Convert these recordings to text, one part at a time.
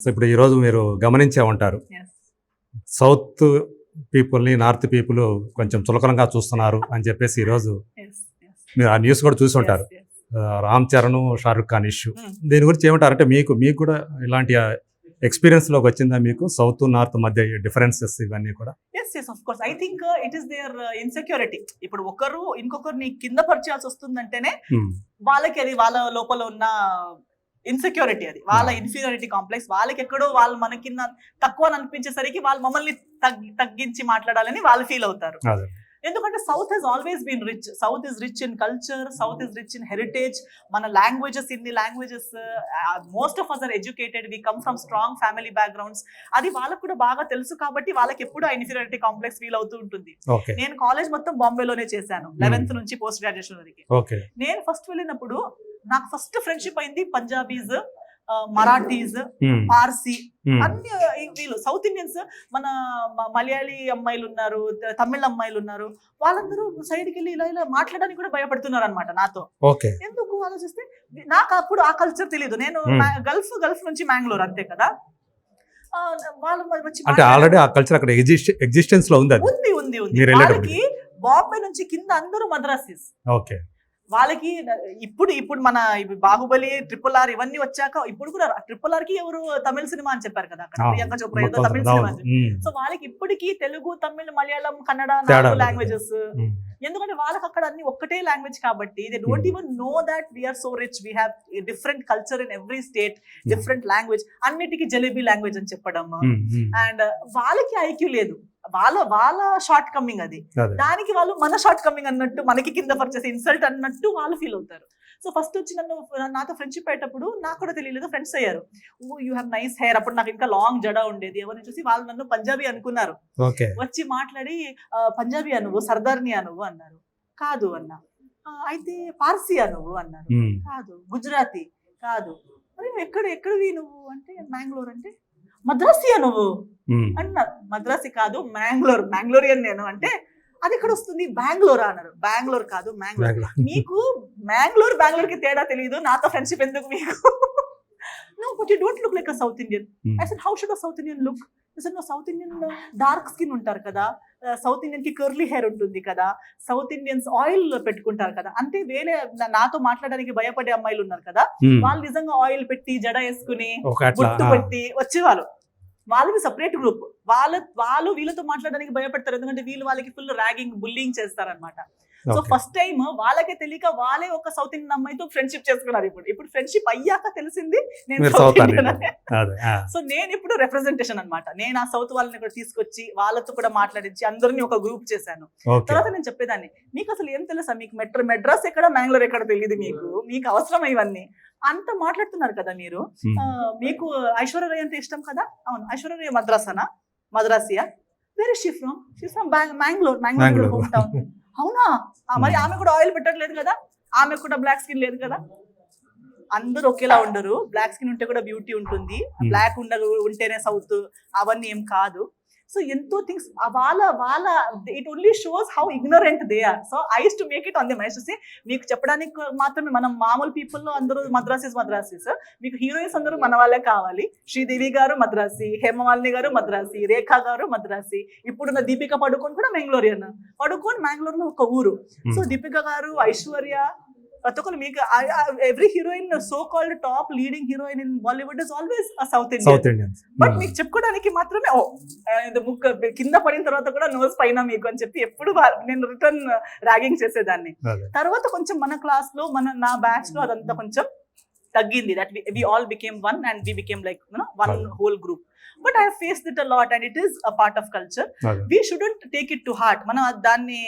So ఇప్పుడు ఈరోజు మీరు గమనించే ఉంటారు. సౌత్ పీపుల్ని నార్త్ పీపుల్ కొంచెం చులకనగా చూస్తున్నారు అని చెప్పేసి ఈరోజు. మీరు ఆ న్యూస్ కూడా చూసి ఉంటారు రామ్ చరణ్ షారుఖ్ ఖాన్ ఇష్యూ Hmm. దీని గురించి ఏమంటారంటే మీకు మీకు కూడా ఇలాంటి ఎక్స్పీరియన్స్లోకి వచ్చిందా మీకు సౌత్ నార్త్ మధ్య డిఫరెన్సెస్ ఇవన్నీ కూడా yes yes of course I think it is there insecurity ఇప్పుడు ఒకరు ఇంకొకరిని కింద పరిచేయాల్సి వస్తుందంటేనే Hmm. వాళ్ళకి అది వాళ్ళ లోపల ఉన్న ఇన్సెక్యూరిటీ అది. వాళ్ళ. ఇన్ఫీరియారిటీ కాంప్లెక్స్ వాళ్ళకి ఎక్కడో వాళ్ళు మన కింద తక్కువ అని అనిపించేసరికి వాళ్ళు మమ్మల్ని తగ్గి తగ్గించి మాట్లాడాలని వాళ్ళు ఫీల్ అవుతారు. ఎందుకంటే south he's always been rich south is rich in culture south is rich in heritage మన లాంగ్వేజెస్ ఇన్ని languages most of us are educated we come from strong family backgrounds అది వాళ్ళకు కూడా బాగా తెలుసు కాబట్టి వాళ్ళకి ఎప్పుడు ఆ ఇన్ఫీరియారిటీ కాంప్లెక్స్ ఫీల్ అవుతూ ఉంటుంది. నేను కాలేజ్ మొత్తం బాంబేలోనే చేశాను. లెవెన్త్ నుంచి పోస్ట్ గ్రాడ్యుయేషన్ వరకు. నేను ఫస్ట్ వెళ్ళినప్పుడు నాకు ఫస్ట్ ఫ్రెండ్షిప్ అయింది పంజాబీస్ మరాఠీస్. పార్సీ. అన్ని వీళ్ళు సౌత్ ఇండియన్స్ మన మలయాళీ అమ్మాయిలు ఉన్నారు తమిళ అమ్మాయిలు ఉన్నారు వాళ్ళందరూ సైడ్కి వెళ్ళి ఇలా ఇలా మాట్లాడడానికి కూడా భయపడుతున్నారు అనమాట నాతో ఎందుకు ఆలోచిస్తే నాకు అప్పుడు ఆ కల్చర్ తెలియదు నేను Hmm. గల్ఫ్ గల్ఫ్ నుంచి మ్యాంగ్లూర్ అంతే కదా వాళ్ళు వచ్చి అంటే. ఆల్రెడీ ఆ కల్చర్ అక్కడ ఎగ్జిస్టెన్స్లో ఉంది ఉంది ఉంది. వాళ్ళకి బాంబే నుంచి కింద అందరూ మద్రాసీస్ ఓకే వాళ్ళకి ఇప్పుడు ఇప్పుడు మన బాహుబలి ట్రిపుల్ ఆర్ ఇవన్నీ వచ్చాక ఇప్పుడు కూడా ట్రిపుల్ ఆర్కి ఎవరు తమిళ సినిమా అని చెప్పారు కదా అక్కడ ప్రియాంక చోప్రా ఏదో తమిళ. సినిమా. సో వాళ్ళకి ఇప్పటికీ తెలుగు తమిళ్ మలయాళం కన్నడ. లాంగ్వేజెస్. ఎందుకంటే వాళ్ళకి అక్కడ అన్ని ఒక్కటే లాంగ్వేజ్ కాబట్టి they don't. Even know that we're so rich we have different culture in every state different language అన్నిటికీ జలేబీ లాంగ్వేజ్ అని చెప్పడం. అండ్ వాళ్ళకి ఐక్యూ లేదు వాళ్ళ వాళ్ళ షార్ట్ కమింగ్ అది. దానికి వాళ్ళు మన షార్ట్ కమింగ్ అన్నట్టు మనకి కింద పరిచేసి ఇన్సల్ట్ అన్నట్టు వాళ్ళు ఫీల్ అవుతారు. సో ఫస్ట్ వచ్చి నన్ను నాతో ఫ్రెండ్షిప్ అయ్యేటప్పుడు నాకు కూడా తెలియలేదు ఫ్రెండ్స్ అయ్యారు. Oh you have nice hair అప్పుడు నాకు ఇంకా లాంగ్ జడ ఉండేది. ఎవరిని చూసి వాళ్ళు నన్ను పంజాబీ అనుకున్నారు. వచ్చి మాట్లాడి "ఆ, పంజాబీ అనువు సర్దార్ని అనువు అన్నారు. కాదు అన్నా. "ఆ, అయితే పార్సీ అనువు అన్నారు. కాదు గుజరాతీ. కాదు. మరి ఎక్కడ ఎక్కడివి నువ్వు? అంటే మ్యాంగ్లూర్ అంటే మద్రాసియా నువ్వు. అన్నారు మద్రాసి కాదు మ్యాంగ్లూర్. మ్యాంగ్లూరియన్ నేను అంటే అది ఎక్కడ వస్తుంది? బెంగళూరు అన్నారు. బెంగళూరు కాదు మ్యాంగ్లూర్. మీకు మ్యాంగ్లూర్ బెంగళూరు కి తేడా తెలియదు నాతో ఫ్రెండ్షిప్ ఎందుకు మీకు? No but you don't look like a south Indian. I said how should a south Indian look no south Indian dark skin ఉంటారు కదా. సౌత్ ఇండియన్కి కర్లీ హెయిర్ ఉంటుంది కదా. సౌత్ ఇండియన్స్ ఆయిల్ పెట్టుకుంటారు కదా. అంటే వేరే నా- నాతో మాట్లాడడానికి భయపడే అమ్మాయిలు ఉన్నారు కదా. వాళ్ళు నిజంగా ఆయిల్ పెట్టి జడ వేసుకుని బొట్టు ఆ. పెట్టి వచ్చేవాళ్ళు. వాళ్ళకి సపరేట్ గ్రూప్ వాళ్ళ వాళ్ళు వీళ్ళతో మాట్లాడడానికి భయపడతారు. ఎందుకంటే వీళ్ళు వాళ్ళకి ఫుల్ ర్యాగింగ్ బుల్లింగ్ చేస్తారనమాట సో. ఫస్ట్ టైం వాళ్ళకే తెలియక వాళ్ళే ఒక సౌత్ ఇండియన్ అమ్మాయితో ఫ్రెండ్షిప్ చేసుకున్నారు ఇప్పుడు. ఇప్పుడు ఫ్రెండ్షిప్ అయ్యాక తెలిసింది నేను సౌత్ ఇండియన్. సో నేను ఇప్పుడు రిప్రజెంటేషన్ అన్నమాట. నేను ఆ సౌత్ వాళ్ళని కూడా తీసుకొచ్చి వాళ్ళతో కూడా మాట్లాడించి అందరినీ ఒక గ్రూప్ చేశాను. తర్వాత నేను చెప్పేదాన్ని మీకు అసలు ఏం తెలుసా మీకు? మెట్రో మెడ్రాస్ ఎక్కడ? మ్యాంగ్లూర్ ఎక్కడ తెలియదు మీకు? మీకు అవసరం ఇవన్నీ. అంత మాట్లాడుతున్నారు కదా మీరు. Hmm. మీకు ఐశ్వర్య రాయ్ అంటే ఇష్టం కదా? అవును. ఐశ్వర్య రాయ్ మద్రాసానా? మద్రాసియా? వేరే she from she from Mangalore. Home town అవునా? మరి. ఆమె కూడా ఆయిల్ పెట్టట్లేదు కదా? ఆమె కూడా బ్లాక్ స్కిన్ లేదు కదా? అందరూ ఒకేలా ఉండరు. బ్లాక్ స్కిన్ ఉంటే కూడా బ్యూటీ ఉంటుంది. బ్లాక్ ఉండ ఉంటేనే సౌత్ అవన్నీ ఏం కాదు. సో ఎంతో థింగ్స్ వాళ్ళ వాళ్ళ it only shows how ignorant they are so eyes to make it on the mice చూసి మీకు చెప్పడానికి మాత్రమే మనం మామూలు పీపుల్లో అందరూ మద్రాసీస్ మద్రాసీస్. మీకు హీరోయిన్స్ అందరూ మన వాళ్ళే కావాలి. శ్రీదేవి గారు మద్రాసి హేమమాలిని గారు మద్రాసి రేఖా గారు మద్రాసి. ఇప్పుడున్న దీపిక పడుకోన్ కూడా మెంగళూరియన్ పడుకోన్ మ్యాంగ్లూర్లో ఒక ఊరు. So Hmm. దీపిక గారు ఐశ్వర్య ప్రతి ఒక్కరు మీకు every heroine so called top leading heroine in Bollywood is always south Indian but మీకు చెప్పుకోవడానికి మాత్రమే ఓ ముక్క కింద పడిన తర్వాత కూడా నోస్ పైన మీకు అని చెప్పి ఎప్పుడు నేను రిటర్న్ ర్యాగింగ్ చేసేదాన్ని. తర్వాత కొంచెం మన క్లాస్లో మన నా బ్యాచ్లో అదంతా కొంచెం తగ్గింది. That we all became one and we became like one. Whole group but I face it a lot and it is a part of culture we shouldn't take it to heart మనం దాన్ని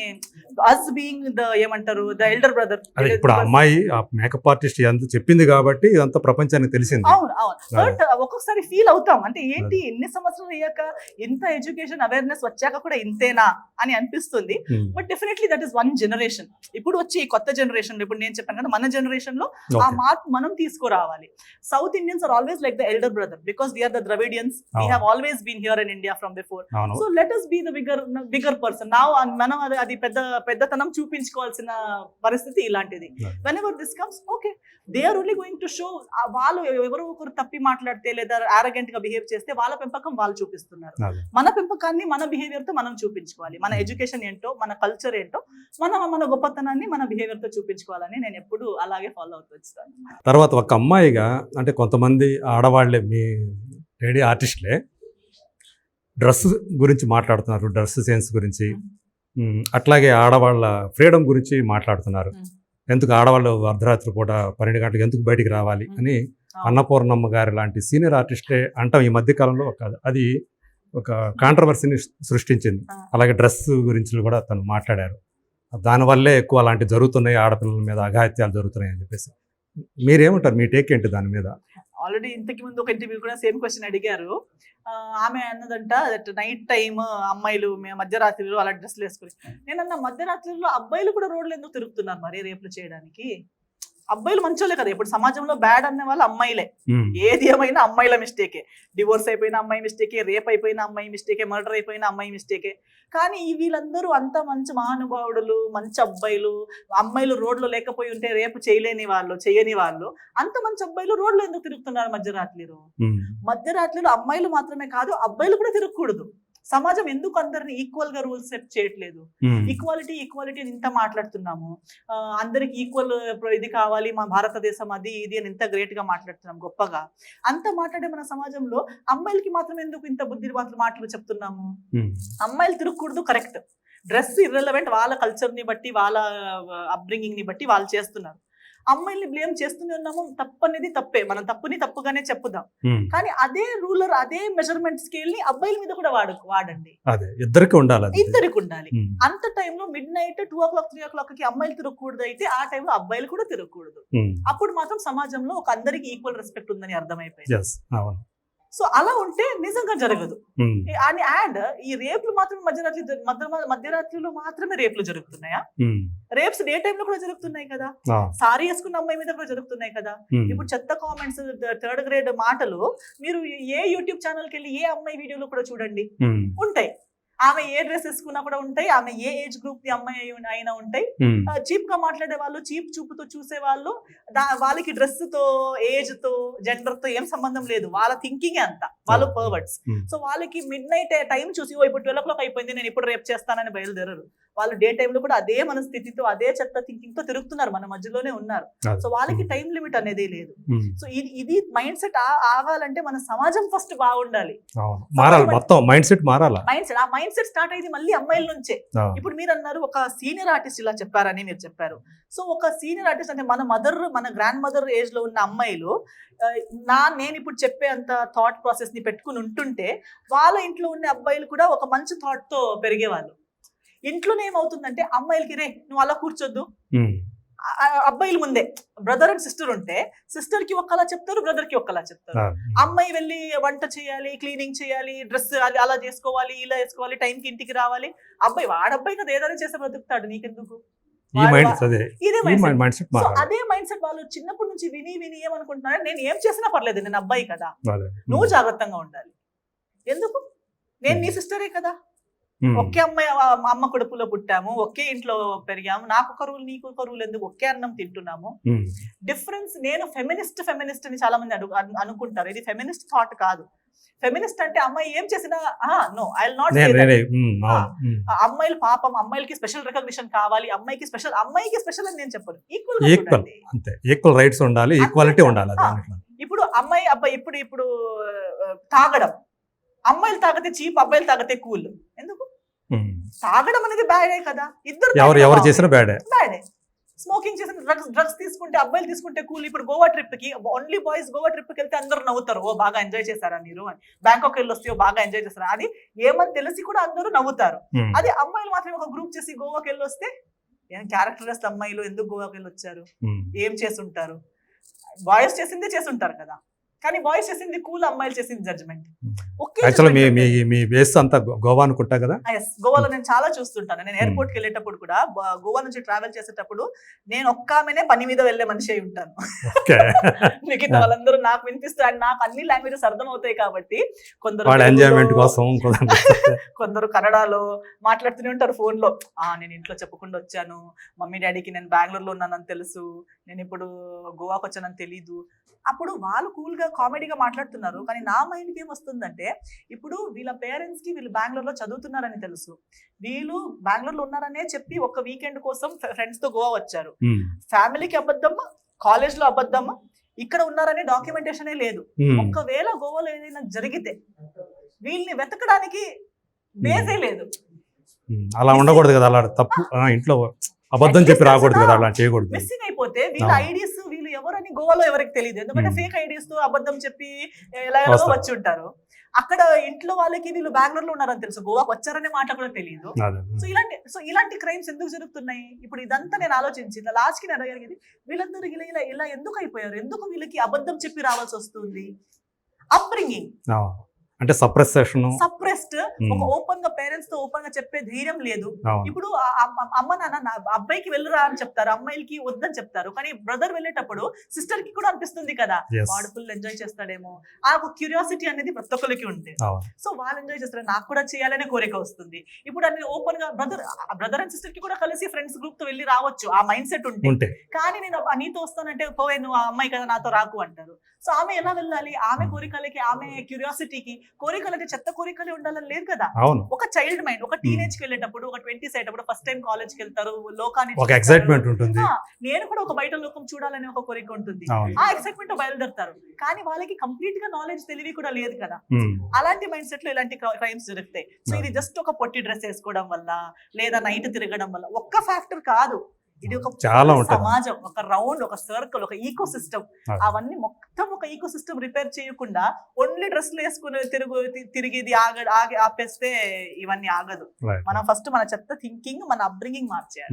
అస్ being the ఏమంటారు the elder brother ఇప్పుడు అమ్మాయి makeup artist ఎంత చెప్పింది కాబట్టి ఇదంతా ప్రపంచానికి తెలిసింది. అవును అవును. బట్ ఒక్కొక్కసారి ఫీల్ అవుతాం. అంటే ఏంటి ఎన్ని సంవత్సరాలు అయ్యాక ఇంత ఎడ్యుకేషన్ అవేర్నెస్ వచ్చాక కూడా ఇంతేనా అని అనిపిస్తుంది. But definitely that is one generation ఇప్పుడు వచ్చి ఈ కొత్త జనరేషన్ ఇప్పుడు నేను చెప్పాను కదా మన జనరేషన్లో ఆ. మార్పు మనం తీసుకు తీసుకురావాలి south Indians are always like the elder brother because we are the Dravidians we. Have always been here in India from before so let us be the bigger bigger person నా మనం అది అది పెద్ద పెద్దతనం చూపించుకోవాల్సిన పరిస్థితి ఇలాంటిది. Whenever this comes okay they are only going to show వాళ్ళు ఎవరో ఒకరు తప్పి మాట్లాడితే లేదా ఆరగెంట్గా బిహేవ్ చేస్తే వాళ్ళ పెంపకం వాళ్ళు చూపిస్తున్నారు. మన పెంపకాన్ని మన బిహేవియర్తో మనం చూపించుకోవాలి మన Hmm. ఎడ్యుకేషన్ ఏంటో మన కల్చర్ ఏంటో మన మన గొప్పతనాన్ని మన బిహేవియర్తో చూపించుకోవాలని నేను ఎప్పుడు అలాగే ఫాలో అవుతూ వచ్చాను తర్వాత ఒక అమ్మాయిగా అంటే కొంతమంది ఆడవాళ్ళే మీ లేడీ ఆర్టిస్టులే. డ్రెస్ గురించి మాట్లాడుతున్నారు డ్రెస్ సెన్స్ గురించి. అట్లాగే ఆడవాళ్ళ ఫ్రీడమ్ గురించి మాట్లాడుతున్నారు. ఎందుకు ఆడవాళ్ళు అర్ధరాత్రి పూట పన్నెండు గంటలకు ఎందుకు బయటికి రావాలి. అని. అన్నపూర్ణమ్మ గారి లాంటి సీనియర్ ఆర్టిస్టే అంటాం ఈ మధ్య కాలంలో ఒక అది ఒక కాంట్రవర్సీని సృష్టించింది. అలాగే డ్రెస్ గురించి కూడా తను మాట్లాడారు. దానివల్లే ఎక్కువ అలాంటి జరుగుతున్నాయి ఆడపిల్లల మీద అఘాయిత్యాలు జరుగుతున్నాయి అని చెప్పేసి. మీరేమంటారు? మీ టేక్ ఏంటి దాని మీద? ఆల్రెడీ ఇంతకు ముందు ఒక ఇంటర్వ్యూ కూడా సేమ్ క్వశ్చన్ అడిగారు. ఆ, ఆమె అన్నదంట దట్ నైట్ టైం అమ్మాయిలు మధ్యరాత్రిలో అలా డ్రెస్లు వేసుకుని నేను అన్న మధ్యరాత్రిలో అబ్బాయిలు కూడా రోడ్లు ఎందుకు తిరుగుతున్నారు మరి రేపులు చేయడానికి? అబ్బాయిలు మంచోళ్ళే కదా. ఇప్పుడు సమాజంలో బ్యాడ్ అనే వాళ్ళు అమ్మాయిలే. ఏది ఏమైనా అమ్మాయిల మిస్టేకే డివోర్స్ అయిపోయిన అమ్మాయి మిస్టేకే రేప్ అయిపోయిన అమ్మాయి మిస్టేకే మర్డర్ అయిపోయిన అమ్మాయి మిస్టేకే కానీ వీళ్ళందరూ అంత మంచి మహానుభావుడులు మంచి అబ్బాయిలు అమ్మాయిలు రోడ్లో లేకపోయి ఉంటే రేపు చేయలేని వాళ్ళు చేయని వాళ్ళు అంత మంచి అబ్బాయిలు రోడ్లో ఎందుకు తిరుగుతున్నారు మధ్యరాత్రిలో? మధ్యరాత్రిలో అమ్మాయిలు మాత్రమే కాదు అబ్బాయిలు కూడా తిరగకూడదు. సమాజం ఎందుకు అందరిని ఈక్వల్గా రూల్స్ సెట్ చేయట్లేదు? ఈక్వాలిటీ ఈక్వాలిటీ అని ఇంత మాట్లాడుతున్నాము. అందరికి ఈక్వల్ ఇది కావాలి మా భారతదేశం అది ఇది అని ఇంత గ్రేట్గా మాట్లాడుతున్నాం గొప్పగా. అంత మాట్లాడే మన సమాజంలో అమ్మాయిలకి మాత్రం ఎందుకు ఇంత బుద్ధి మాటలు చెప్తున్నాము? ఉమ్, అమ్మాయిలు తిరగకూడదు కరెక్ట్ డ్రెస్ ఇర్రెలవెంట్ వాళ్ళ కల్చర్ని బట్టి వాళ్ళ అప్బ్రింగింగ్ని బట్టి వాళ్ళు చేస్తున్నారు. అమ్మాయిల్ని బ్లేమ్ చేస్తూనే ఉన్నాము తప్పు అనేది తప్పే. మనం తప్పుని తప్పుగానే చెప్పుదాం. కానీ అదే రూలర్ అదే మెజర్మెంట్ స్కేల్ని అబ్బాయిల మీద కూడా వాడు వాడండి. అదే ఇద్దరికి ఉండాలి ఇద్దరికి ఉండాలి. అంత టైంలో midnight two o'clock three ఓ క్లాక్కి అమ్మాయిలు తిరగకూడదు అయితే ఆ టైంలో అబ్బాయిలు కూడా తిరగకూడదు. అప్పుడు మాత్రం సమాజంలో ఒక అందరికి ఈక్వల్ రెస్పెక్ట్ ఉందని అర్థమైపోయింది. సో అలా ఉంటే నిజంగా జరగదు. అని అండ్ ఈ రేపులు మాత్రం మధ్యరాత్రి మధ్యరాత్రిలో మాత్రమే రేపులు జరుగుతున్నాయా? రేప్స్ డే టైంలో కూడా జరుగుతున్నాయి కదా. సారీ వేసుకున్న అమ్మాయి మీద కూడా జరుగుతున్నాయి కదా. ఇప్పుడు చెత్త కామెంట్స్ థర్డ్ గ్రేడ్ మాటలు మీరు ఏ యూట్యూబ్ ఛానల్కి వెళ్ళి ఏ అమ్మాయి వీడియోలో కూడా చూడండి. ఉంటాయి. ఆమె ఏ డ్రెస్ వేసుకున్నా కూడా ఉంటాయి ఆమె ఏ ఏజ్ గ్రూప్ని అమ్మాయి అయి- అయినా ఉంటాయి. చీప్గా మాట్లాడే వాళ్ళు చీప్ చూపుతో చూసే వాళ్ళు దా- వాళ్ళకి డ్రెస్తో ఏజ్తో జెండర్తో ఏం సంబంధం లేదు. వాళ్ళ థింకింగ్ అంత. వాళ్ళు. పర్వర్డ్స్. సో వాళ్ళకి మిడ్ నైట్ టైం చూసి ఓ ఇప్పుడు ట్వెల్వ్ ఓ క్లాక్ అయిపోయింది నేను ఇప్పుడు రేపు చేస్తానని బయలుదేరరు. వాళ్ళు డే టైంలో కూడా అదే మనస్థితితో అదే చెత్త థింకింగ్తో తిరుగుతున్నారు మన మధ్యలోనే ఉన్నారు. సో వాళ్ళకి టైం లిమిట్ అనేది లేదు. సో ఇది ఇది మైండ్ సెట్ ఆగాలంటే మన సమాజం ఫస్ట్ బాగుండాలి. అవును. మారాలి మొత్తం మైండ్ సెట్ మారాలా? మైండ్ సెట్ ఆ మైండ్ సెట్ స్టార్ట్ అయ్యింది మళ్ళీ అమ్మాయిల నుంచే. ఇప్పుడు మీరు అన్నారు ఒక సీనియర్ ఆర్టిస్ట్ ఇలా చెప్పారని మీరు చెప్పారు. సో ఒక సీనియర్ ఆర్టిస్ట్ అంటే మన మదర్ మన గ్రాండ్ మదర్ ఏజ్లో ఉన్న అమ్మాయిలు నా నేను ఇప్పుడు చెప్పే అంత థాట్ ప్రాసెస్ని పెట్టుకుని ఉంటుంటే వాళ్ళ ఇంట్లో ఉన్న అబ్బాయిలు కూడా ఒక మంచి థాట్తో పెరిగేవాళ్ళు. ఇంట్లోనే ఏమవుతుందంటే అమ్మాయిలకి రే నువ్వు అలా కూర్చోద్దు. అబ్బాయిల ముందే. బ్రదర్ అండ్ సిస్టర్ ఉంటే సిస్టర్కి ఒక్కలా చెప్తారు బ్రదర్కి ఒక్కలా చెప్తారు. అమ్మాయి వెళ్ళి వంట చేయాలి క్లీనింగ్ చేయాలి డ్రెస్ అది అలా చేసుకోవాలి ఇలా వేసుకోవాలి టైంకి ఇంటికి రావాలి. అబ్బాయి వాడబ్బాయి కదా ఏదైనా చేస్తే బ్రతుకుతాడు నీకెందుకు? అదే. Mindset. వాళ్ళు చిన్నప్పటి నుంచి విని విని ఏమనుకుంటున్నారు నేను ఏం చేసినా పర్లేదు నేను అబ్బాయి కదా. నువ్వు జాగ్రత్తగా ఉండాలి. ఎందుకు? నేను నీ సిస్టరే కదా. ఒకే అమ్మాయి అమ్మ కడుపులో పుట్టాము ఒకే ఇంట్లో పెరిగాము నాకు ఒక రూల్ నీకు ఒక రూల్ ఎందుకు? ఒకే అన్నం తింటున్నాము. డిఫరెన్స్ నేను ఫెమినిస్ట్ ఫెమినిస్ట్ అని చాలా మంది అడుగు అనుకుంటారు. ఇది ఫెమినిస్ట్ థాట్ కాదు. ఫెమినిస్ట్ అంటే అమ్మాయి ఏం చేసినా నో ఐ నాట్. అమ్మాయిలు పాపం అమ్మాయిలకి స్పెషల్ రికగ్నిషన్ కావాలి అమ్మాయికి స్పెషల్ అమ్మాయికి స్పెషల్ అని నేను చెప్పను. ఈక్వల్ ఈక్వల్ అంతే. ఈక్వల్ రైట్స్ ఉండాలి ఈక్వాలిటీ ఉండాలి. ఇప్పుడు అమ్మాయి అబ్బాయి ఇప్పుడు ఇప్పుడు తాగడం. అమ్మాయిలు తాగితే చీప్ అబ్బాయిలు తాగితే కూల్. ఎందుకు. తాగడం అనేది బ్యాడే కదా. ఇద్దరు ఎవరు ఎవరు చేసినా బ్యాడే. బ్యాడే. స్మోకింగ్ చేసిన డ్రగ్స్ డ్రగ్స్ తీసుకుంటే అబ్బాయిలు తీసుకుంటే కూల్. ఇప్పుడు గోవా ట్రిప్కి ఓన్లీ బాయ్స్ గోవా ట్రిప్కి వెళ్తే అందరూ నవ్వుతారు. ఓ బాగా ఎంజాయ్ చేశారా మీరు అని. బ్యాంకాక్ వెళ్ళి వస్తే బాగా ఎంజాయ్ చేస్తారా? అది ఏమని తెలిసి కూడా అందరూ నవ్వుతారు. అది అమ్మాయిలు మాత్రమే ఒక గ్రూప్ చేసి గోవాకి వెళ్ళి వస్తే ఏం క్యారెక్టర్లెస్ అమ్మాయిలు ఎందుకు గోవాకి వెళ్ళి వచ్చారు? ఏం చేసుంటారు బాయ్స్ చేసిందే చేసుంటారు కదా. కానీ బాయ్స్ చేసింది కూల్ అమ్మాయిలు చేసింది జడ్జ్మెంట్ యాక్చువల్ మీ మీ. మీ బేస్ అంతా గోవా అనుకుంటా కదా? ఎస్ గోవాలో నేను చాలా చూస్తుంటాను. నేను Hmm. ఎయిర్పోర్ట్కి వెళ్ళేటప్పుడు కూడా గోవా నుంచి ట్రావెల్ చేసేటప్పుడు నేను ఒక్క ఆమెనే పని మీద వెళ్ళే మనిషి అయి ఉంటాను. మిగతా వాళ్ళందరూ నాకు వినిపిస్తారు అండ్ నాకు అన్ని లాంగ్వేజెస్ అర్థం అవుతాయి కాబట్టి కొందరు ఎంజాయ్మెంట్ కోసం కొందరు- కన్నడలో మాట్లాడుతూనే ఉంటారు ఫోన్లో. ఆ నేను ఇంట్లో చెప్పకుండా వచ్చాను. మమ్మీ డాడీకి నేను బెంగళూరులో ఉన్నానని తెలుసు. నేను ఇప్పుడు గోవాకి వచ్చానని తెలీదు. అప్పుడు వాళ్ళు కూల్గా కామెడీగా మాట్లాడుతున్నారు. కానీ నా మైండ్కి ఏమొస్తుందంటే ఇప్పుడు వీళ్ళ పేరెంట్స్కి వీళ్ళు బెంగళూరులో చదువుతున్నారని తెలుసు. వీళ్ళు బెంగళూరులో ఉన్నారనే చెప్పి ఒక వీకెండ్ కోసం ఫ్రెండ్స్తో గోవా వచ్చారు. ఫ్యామిలీకి అబద్ధం కాలేజ్లో అబద్ధం ఇక్కడ ఉన్నారనే డాక్యుమెంటేషనే లేదు. ఒకవేళ గోవాలో ఏదైనా జరిగితే వీళ్ళని వెతకడానికి బేసే లేదు. అలా ఉండకూడదు కదా అలా తప్పు ఇంట్లో అబద్ధం చెప్పి రాకూడదు కదా అలా చేయకూడదు. మిస్సింగ్ అయిపోతే వీళ్ళ. ఐడీస్ వీళ్ళు ఎవరని గోవాలో ఎవరికి తెలియదు. ఎందుకంటే Hmm. ఫేక్ ఐడీస్తో అబద్ధం చెప్పి ఎలా. వచ్చి ఉంటారు. అక్కడ ఇంట్లో వాళ్ళకి వీళ్ళు బెంగళూరులో ఉన్నారని తెలుసు. గోవాకి వచ్చారనే మాట కూడా తెలియదు. సో ఇలాంటి సో ఇలాంటి క్రైమ్స్ ఎందుకు జరుగుతున్నాయి? ఇప్పుడు ఇదంతా నేను ఆలోచించి లాస్ట్కి నేను అడిగేది వీళ్ళందరూ ఇలా ఇలా ఇలా ఎందుకు అయిపోయారు? ఎందుకు వీళ్ళకి అబద్ధం చెప్పి రావాల్సి వస్తుంది? అప్బ్రింగింగ్ ఆ, అంటే సప్రెసేషన్ సప్రెస్డ్ ఒక ఓపెన్గా పేరెంట్స్తో ఓపెన్గా చెప్పే ధైర్యం లేదు. ఇప్పుడు అమ్మ నాన్న అబ్బాయికి వెళ్ళురా అని చెప్తారు అమ్మాయిలకి వద్దని చెప్తారు. కానీ బ్రదర్ వెళ్ళేటప్పుడు సిస్టర్కి కూడా అనిపిస్తుంది కదా వాడు ఫుల్ ఎంజాయ్ చేస్తాడేమో. ఆ ఒక క్యూరియాసిటీ అనేది ప్రతి ఒక్కరికి ఉంటుంది. సో వాళ్ళు ఎంజాయ్ చేస్తారు నాకు కూడా చేయాలనే కోరిక వస్తుంది. ఇప్పుడు అనేది ఓపెన్గా బ్రదర్ బ్రదర్ అండ్ సిస్టర్కి కూడా కలిసి ఫ్రెండ్స్ గ్రూప్తో వెళ్ళి రావచ్చు. ఆ మైండ్ సెట్ ఉంటే. ఉంటే. కానీ నేను నీతో వస్తానంటే పోవే నువ్వు ఆ అమ్మాయి కదా నాతో రాకు అంటారు. సో ఆమె ఎలా వెళ్ళాలి? ఆమె కోరికలకి ఆమె క్యూరియాసిటీకి కోరికలు అంటే చెత్త కోరికలే ఉండాలని లేదు కదా. అవును. ఒక చైల్డ్ మైండ్ ఒక టీనేజ్కి వెళ్ళేటప్పుడు ఒక ట్వంటీస్ అయ్యేటప్పుడు ఫస్ట్ టైం కాలేజ్కి వెళ్తారు లోకాన్ని ఒక. ఎక్సైట్మెంట్ ఉంటుంది. నేను కూడా ఒక బయట లోకం చూడాలని ఒక కోరిక ఉంటుంది. ఆ ఎక్సైట్మెంట్ బయలుదేరుతారు. కానీ వాళ్ళకి కంప్లీట్గా నాలెడ్జ్ తెలివి కూడా లేదు కదా. అలాంటి మైండ్ సెట్లో ఇలాంటి క్రైమ్స్ జరుగుతాయి. సో ఇది జస్ట్ ఒక పొట్టి డ్రెస్ వేసుకోవడం వల్ల లేదా నైట్ తిరగడం వల్ల ఒక్క ఫ్యాక్టర్ కాదు. ఇది ఒక చాలా ఉంటుంది. సమాజం ఒక రౌండ్ ఒక సర్కిల్ ఒక ఈకో సిస్టమ్ అవును. అవన్నీ మొత్తం ఒక ఈకో సిస్టమ్ రిపేర్ చేయకుండా ఓన్లీ డ్రెస్లు వేసుకుని తిరుగు తిరిగేది ఆగ ఆగి ఆపేస్తే ఇవన్నీ ఆగదు. మనం ఫస్ట్ మన చెత్త థింకింగ్ మన అప్బ్రింగింగ్ మార్చేయాలి.